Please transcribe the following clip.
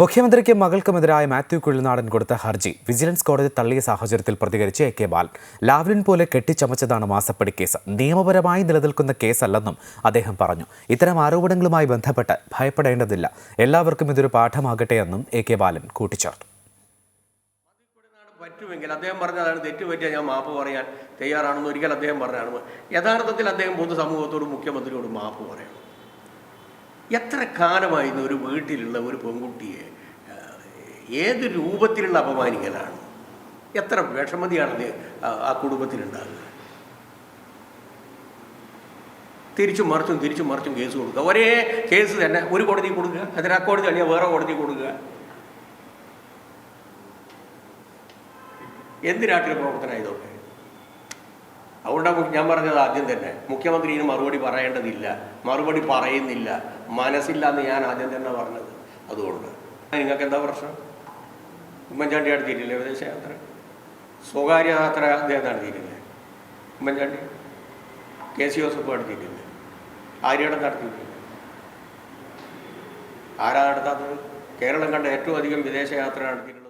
മുഖ്യമന്ത്രിക്കും മകൾക്കുമെതിരായ മാത്യു കുഴിനാടൻ കൊടുത്ത ഹർജി വിജിലൻസ് കോടതി തള്ളിയ സാഹചര്യത്തിൽ പ്രതികരിച്ച് എ കെ ബാലൻ ലാവ്ലിൻ പോലെ കെട്ടിച്ചമച്ചതാണ് മാസപ്പടി കേസ്. നിയമപരമായി നിലനിൽക്കുന്ന കേസല്ലെന്നും അദ്ദേഹം പറഞ്ഞു. ഇത്തരം ആരോപണങ്ങളുമായി ബന്ധപ്പെട്ട് ഭയപ്പെടേണ്ടതില്ല. എല്ലാവർക്കും ഇതൊരു പാഠമാകട്ടെ എന്നും എ കെ ബാലൻ കൂട്ടിച്ചേർത്തു. പറ്റുമെങ്കിൽ അദ്ദേഹം പറഞ്ഞതാണ് തെറ്റുപറ്റിയാൽ ഞാൻ മാപ്പ് പറയാൻ തയ്യാറാണെന്ന് ഒരിക്കൽ അദ്ദേഹം പറഞ്ഞാണ് യഥാർത്ഥത്തിൽ അദ്ദേഹം പൊതുസമൂഹത്തോടും മുഖ്യമന്ത്രിയോടും മാപ്പ് പറയണം. എത്ര കാലമായിരുന്നു ഒരു വീട്ടിലുള്ള ഒരു പെൺകുട്ടിയെ ഏത് രൂപത്തിലുള്ള അപമാനിക്കലാണ്? എത്ര വിഷമതിയാണ് ആ- കുടുംബത്തിലുണ്ടാകുന്നത് തിരിച്ചും മറിച്ചും തിരിച്ചും മറിച്ചും കേസ് കൊടുക്കുക. ഒരേ കേസ് തന്നെ ഒരു കോടതി കൊടുക്കുക അതിന് ആ കോടതി അല്ലെങ്കിൽ വേറെ കോടതി കൊടുക്കുക? എന്ത് രാഷ്ട്രീയ പ്രവർത്തനം ഇതൊക്കെ? അതുകൊണ്ടാണ് ഞാൻ പറഞ്ഞത് ആദ്യം തന്നെ. മുഖ്യമന്ത്രി ഇതിന് മറുപടി പറയേണ്ടതില്ല. മറുപടി പറയുന്നില്ല. മനസ്സില്ല എന്ന് ഞാൻ ആദ്യം തന്നെ പറഞ്ഞത് അതുകൊണ്ട്. നിങ്ങൾക്ക് എന്താ പ്രശ്നം? ഉമ്മൻചാണ്ടി നടത്തിയിട്ടില്ലേ വിദേശയാത്ര സ്വകാര്യ യാത്ര അദ്ദേഹം നടത്തിയിട്ടില്ലേ? ഉമ്മൻചാണ്ടി? കെ സി ജോസഫ് നടത്തിയിട്ടില്ലേ? ആര്യടം നടത്തിയിട്ടില്ല? ആരാ നടത്താത്തത്? കേരളം കണ്ട ഏറ്റവും അധികം വിദേശയാത്ര നടത്തിയിട്ടുള്ളത്